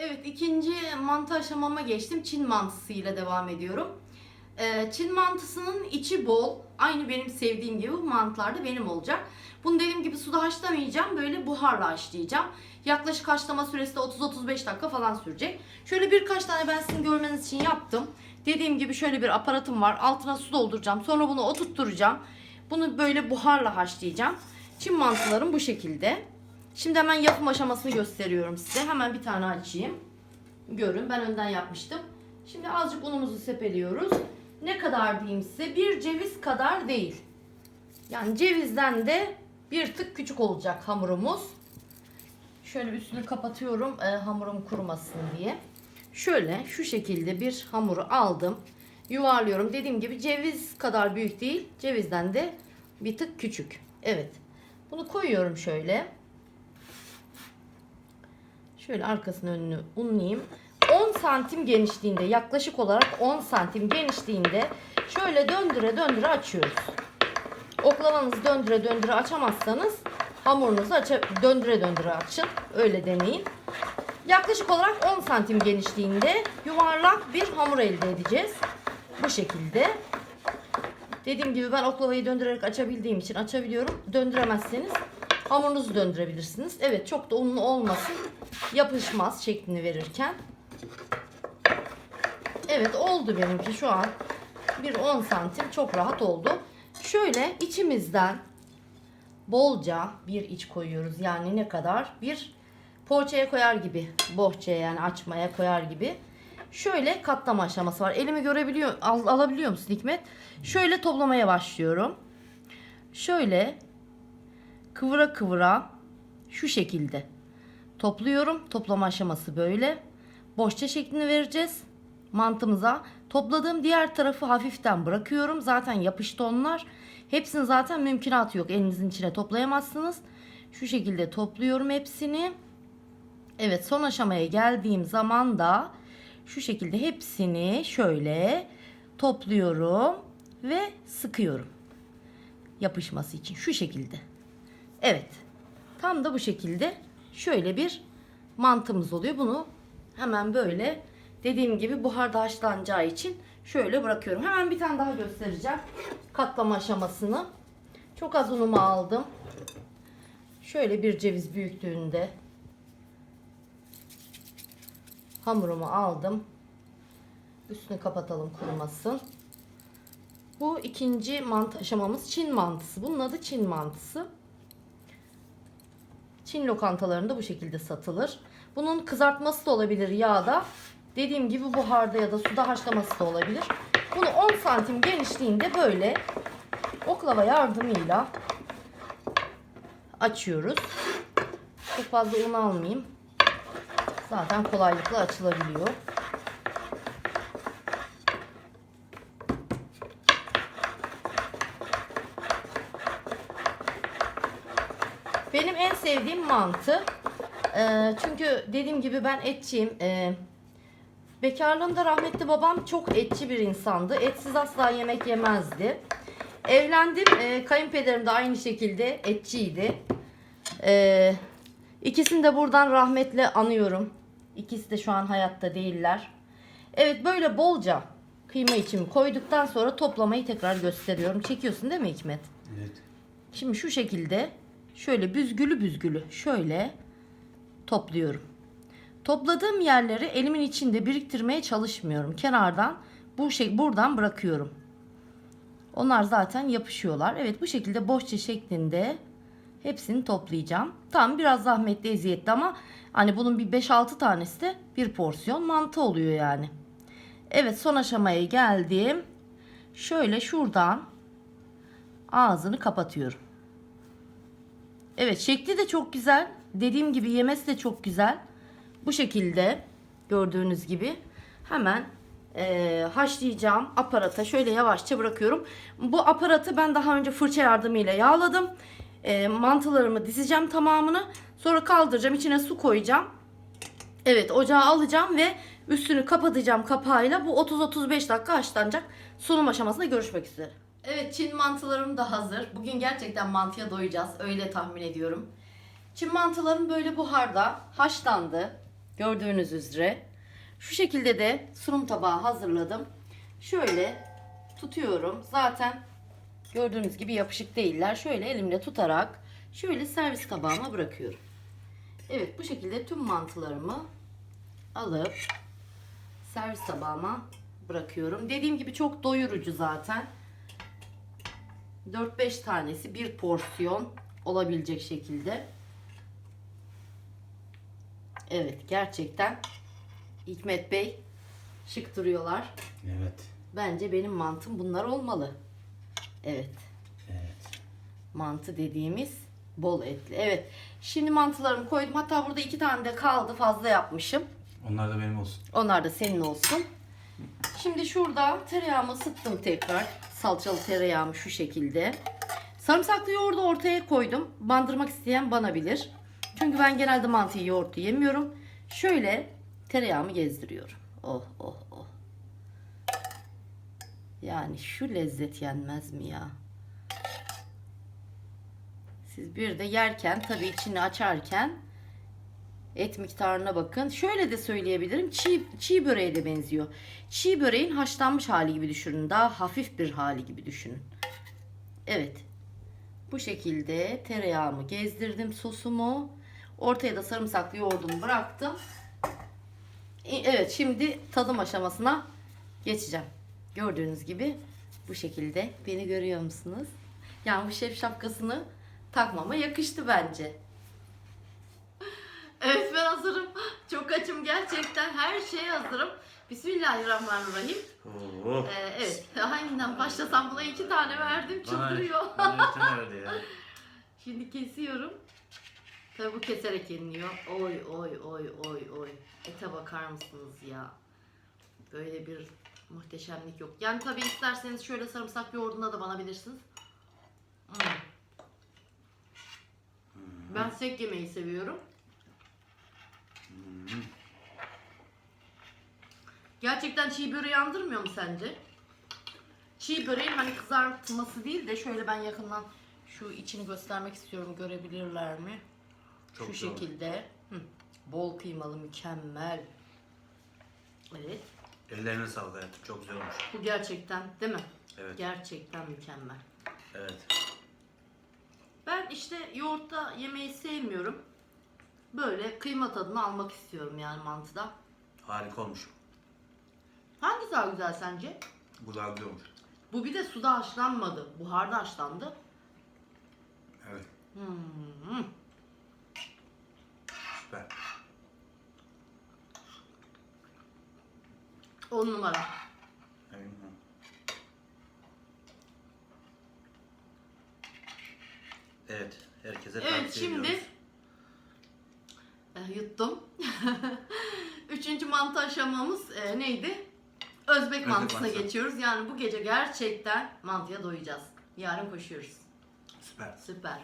Evet ikinci mantı aşamama geçtim. Çin mantısı ile devam ediyorum. Ee, Çin mantısının içi bol. Aynı benim sevdiğim gibi bu mantılar da benim olacak. Bunu dediğim gibi suda haşlamayacağım. Böyle buharla haşlayacağım. Yaklaşık haşlama süresi de 30-35 dakika falan sürecek. Şöyle birkaç tane ben sizin görmeniz için yaptım. Dediğim gibi şöyle bir aparatım var. Altına su dolduracağım. Sonra bunu oturtturacağım. Bunu böyle buharla haşlayacağım. Çin mantılarım bu şekilde. Şimdi hemen yapım aşamasını gösteriyorum size. Hemen bir tane açayım. Görün ben önden yapmıştım. Şimdi azıcık unumuzu sepeliyoruz. Ne kadar diyeyim size? Bir ceviz kadar değil. Yani cevizden de bir tık küçük olacak hamurumuz. Şöyle üstünü kapatıyorum e, hamurum kurumasın diye. Şöyle şu şekilde bir hamuru aldım. Yuvarlıyorum. Dediğim gibi ceviz kadar büyük değil. Cevizden de bir tık küçük. Evet. Bunu koyuyorum şöyle. Şöyle arkasını önünü unlayayım. 10 santim genişliğinde yaklaşık olarak 10 santim genişliğinde şöyle döndüre döndüre açıyoruz. Oklavanızı döndüre döndüre açamazsanız hamurunuzu aça, döndüre döndüre açın. Öyle deneyin. Yaklaşık olarak 10 santim genişliğinde yuvarlak bir hamur elde edeceğiz. Bu şekilde. Dediğim gibi ben oklavayı döndürerek açabildiğim için açabiliyorum. Döndüremezseniz hamurunuzu döndürebilirsiniz. Evet çok da unlu olmasın. Yapışmaz şeklini verirken. Evet oldu benimki şu an. Bir 10 santim çok rahat oldu. Şöyle içimizden bolca bir iç koyuyoruz. Yani ne kadar? Bir poğaçaya koyar gibi. Bohçaya yani açmaya koyar gibi. Şöyle katlama aşaması var. Elimi görebiliyor, al- alabiliyor musun Hikmet? Şöyle toplamaya başlıyorum. Şöyle kıvıra kıvıra şu şekilde topluyorum. Toplama aşaması böyle. Boşça şeklini vereceğiz mantımıza. Topladığım diğer tarafı hafiften bırakıyorum. Zaten yapıştı onlar. Hepsini zaten mümkünatı yok. Elinizin içine toplayamazsınız. Şu şekilde topluyorum hepsini. Evet son aşamaya geldiğim zaman da şu şekilde hepsini şöyle topluyorum ve sıkıyorum. Yapışması için şu şekilde. Evet. Tam da bu şekilde şöyle bir mantımız oluyor. Bunu hemen böyle dediğim gibi buharda haşlanacağı için şöyle bırakıyorum. Hemen bir tane daha göstereceğim. Katlama aşamasını. Çok az unumu aldım. Şöyle bir ceviz büyüklüğünde hamurumu aldım. Üstünü kapatalım kurumasın. Bu ikinci mantı aşamamız Çin mantısı. Bunun adı Çin mantısı. Çin lokantalarında bu şekilde satılır. Bunun kızartması da olabilir yağda. Dediğim gibi buharda ya da suda haşlaması da olabilir. Bunu 10 santim genişliğinde böyle oklava yardımıyla açıyoruz. Çok fazla un almayayım. Zaten kolaylıkla açılabiliyor. Benim en sevdiğim mantı. Ee, çünkü dediğim gibi ben etçiyim. Ee, bekarlığımda rahmetli babam çok etçi bir insandı. Etsiz asla yemek yemezdi. Evlendim. Ee, kayınpederim de aynı şekilde etçiydi. Ee, ikisini de buradan rahmetle anıyorum. İkisi de şu an hayatta değiller. Evet böyle bolca kıyma içimi koyduktan sonra toplamayı tekrar gösteriyorum. Çekiyorsun değil mi Hikmet? Evet. Şimdi şu şekilde şöyle büzgülü büzgülü şöyle topluyorum. Topladığım yerleri elimin içinde biriktirmeye çalışmıyorum. Kenardan bu şey buradan bırakıyorum. Onlar zaten yapışıyorlar. Evet bu şekilde boşça şeklinde hepsini toplayacağım. Tam biraz zahmetli eziyetli ama hani bunun bir 5-6 tanesi de bir porsiyon mantı oluyor yani. Evet son aşamaya geldim. Şöyle şuradan ağzını kapatıyorum. Evet şekli de çok güzel. Dediğim gibi yemesi de çok güzel. Bu şekilde gördüğünüz gibi hemen eee, haşlayacağım aparata şöyle yavaşça bırakıyorum. Bu aparatı ben daha önce fırça yardımıyla yağladım. Eee, mantılarımı dizeceğim tamamını. Sonra kaldıracağım içine su koyacağım. Evet ocağa alacağım ve üstünü kapatacağım kapağıyla. Bu 30-35 dakika haşlanacak. Sunum aşamasında görüşmek üzere. Evet Çin mantılarım da hazır. Bugün gerçekten mantıya doyacağız. Öyle tahmin ediyorum. Çin mantılarım böyle buharda haşlandı. Gördüğünüz üzere. Şu şekilde de sunum tabağı hazırladım. Şöyle tutuyorum. Zaten gördüğünüz gibi yapışık değiller. Şöyle elimle tutarak şöyle servis tabağıma bırakıyorum. Evet bu şekilde tüm mantılarımı alıp servis tabağıma bırakıyorum. Dediğim gibi çok doyurucu zaten. 4-5 tanesi bir porsiyon olabilecek şekilde. Evet gerçekten Hikmet Bey şık duruyorlar. Evet. Bence benim mantım bunlar olmalı. Evet. Evet. Mantı dediğimiz bol etli. Evet. Şimdi mantılarımı koydum. Hatta burada iki tane de kaldı. Fazla yapmışım. Onlar da benim olsun. Onlar da senin olsun. Şimdi şurada tereyağımı ısıttım tekrar. Salçalı tereyağımı şu şekilde. Sarımsaklı yoğurdu ortaya koydum. Bandırmak isteyen bana bilir. Çünkü ben genelde mantıyı yoğurtlu yemiyorum. Şöyle tereyağımı gezdiriyorum. Oh oh oh. Yani şu lezzet yenmez mi ya? Siz bir de yerken tabii içini açarken Et miktarına bakın. Şöyle de söyleyebilirim. Çiğ, çiğ böreğe de benziyor. Çiğ böreğin haşlanmış hali gibi düşünün. Daha hafif bir hali gibi düşünün. Evet. Bu şekilde tereyağımı gezdirdim sosumu. Ortaya da sarımsaklı yoğurdumu bıraktım. E, Evet şimdi tadım aşamasına geçeceğim. Gördüğünüz gibi bu şekilde beni görüyor musunuz? Yani bu şef şapkasını takmama yakıştı bence. Hazırım. Çok açım gerçekten. Her şeye hazırım. Bismillahirrahmanirrahim. Oo. Ee, evet. Hanginden başlasam buna iki tane verdim. Çıldırıyor. bana bir tane verdi ya. Şimdi kesiyorum. Tabii bu keserek yeniliyor. Oy oy oy oy oy. Ete bakar mısınız ya? Böyle bir muhteşemlik yok. Yani tabii isterseniz şöyle sarımsak yoğurduna da banabilirsiniz. Hmm. Ben sek yemeyi seviyorum. Gerçekten çiğ böreği andırmıyor mu sence? Çiğ böreğin hani kızartması değil de şöyle ben yakından şu içini göstermek istiyorum. Görebilirler mi? Çok şu güzel şekilde. Hı. Bol kıymalı mükemmel. Evet. Ellerine sağlık hayatım. Çok güzel olmuş. Bu gerçekten değil mi? Evet. Gerçekten mükemmel. Evet. Ben işte yoğurtta yemeği sevmiyorum. Böyle kıyma tadını almak istiyorum yani mantıda. Harika olmuş. Hangisi daha güzel sence? Bu daha güzel olmuş. Bu bir de suda haşlanmadı. Buharda haşlandı. Evet. Hmm. Süper. On numara. Evet. Herkese Evet tavsiye şimdi ediyoruz. e, yuttum. Üçüncü mantı aşamamız e, neydi? Özbek, mantısına mantısı. geçiyoruz. Yani bu gece gerçekten mantıya doyacağız. Yarın koşuyoruz. Süper. Süper.